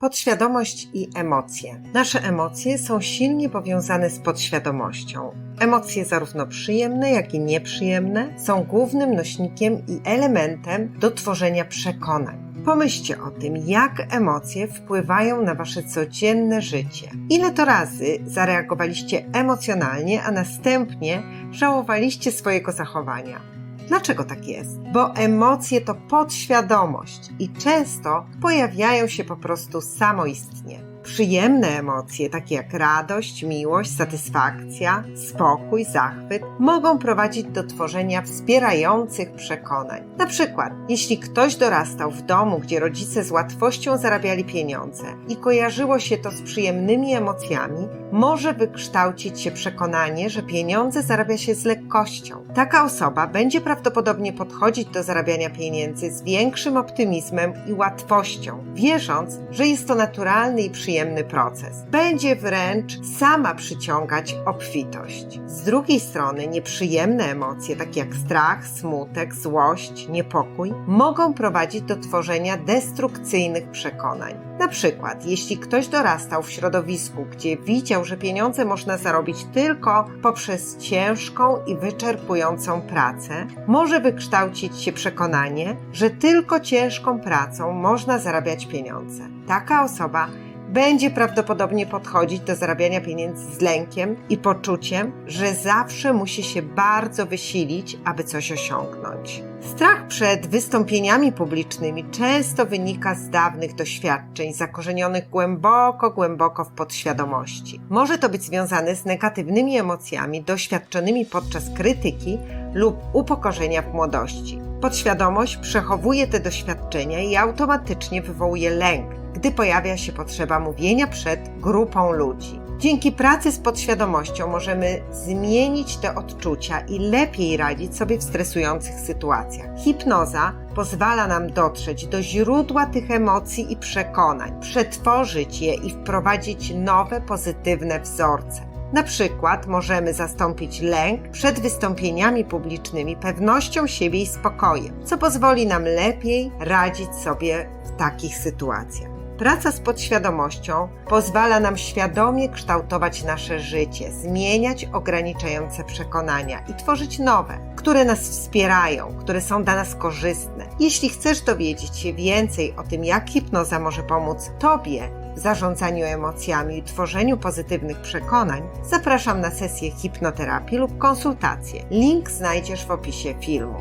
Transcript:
Podświadomość i emocje. Nasze emocje są silnie powiązane z podświadomością. Emocje, zarówno przyjemne, jak i nieprzyjemne, są głównym nośnikiem i elementem do tworzenia przekonań. Pomyślcie o tym, jak emocje wpływają na wasze codzienne życie. Ile to razy zareagowaliście emocjonalnie, a następnie żałowaliście swojego zachowania? Dlaczego tak jest? Bo emocje to podświadomość i często pojawiają się po prostu samoistnie. Przyjemne emocje, takie jak radość, miłość, satysfakcja, spokój, zachwyt, mogą prowadzić do tworzenia wspierających przekonań. Na przykład, jeśli ktoś dorastał w domu, gdzie rodzice z łatwością zarabiali pieniądze i kojarzyło się to z przyjemnymi emocjami, może wykształcić się przekonanie, że pieniądze zarabia się z lekkością. Taka osoba będzie prawdopodobnie podchodzić do zarabiania pieniędzy z większym optymizmem i łatwością, wierząc, że jest to naturalny i przyjemny proces. Będzie wręcz sama przyciągać obfitość. Z drugiej strony nieprzyjemne emocje, takie jak strach, smutek, złość, niepokój, mogą prowadzić do tworzenia destrukcyjnych przekonań. Na przykład, jeśli ktoś dorastał w środowisku, gdzie widział, że pieniądze można zarobić tylko poprzez ciężką i wyczerpującą pracę, może wykształcić się przekonanie, że tylko ciężką pracą można zarabiać pieniądze. Taka osoba będzie prawdopodobnie podchodzić do zarabiania pieniędzy z lękiem i poczuciem, że zawsze musi się bardzo wysilić, aby coś osiągnąć. Strach przed wystąpieniami publicznymi często wynika z dawnych doświadczeń zakorzenionych głęboko, głęboko w podświadomości. Może to być związane z negatywnymi emocjami doświadczonymi podczas krytyki lub upokorzenia w młodości. Podświadomość przechowuje te doświadczenia i automatycznie wywołuje lęk, gdy pojawia się potrzeba mówienia przed grupą ludzi. Dzięki pracy z podświadomością możemy zmienić te odczucia i lepiej radzić sobie w stresujących sytuacjach. Hipnoza pozwala nam dotrzeć do źródła tych emocji i przekonań, przetworzyć je i wprowadzić nowe, pozytywne wzorce. Na przykład możemy zastąpić lęk przed wystąpieniami publicznymi pewnością siebie i spokojem, co pozwoli nam lepiej radzić sobie w takich sytuacjach. Praca z podświadomością pozwala nam świadomie kształtować nasze życie, zmieniać ograniczające przekonania i tworzyć nowe, które nas wspierają, które są dla nas korzystne. Jeśli chcesz dowiedzieć się więcej o tym, jak hipnoza może pomóc Tobie w zarządzaniu emocjami i tworzeniu pozytywnych przekonań, zapraszam na sesję hipnoterapii lub konsultację. Link znajdziesz w opisie filmu.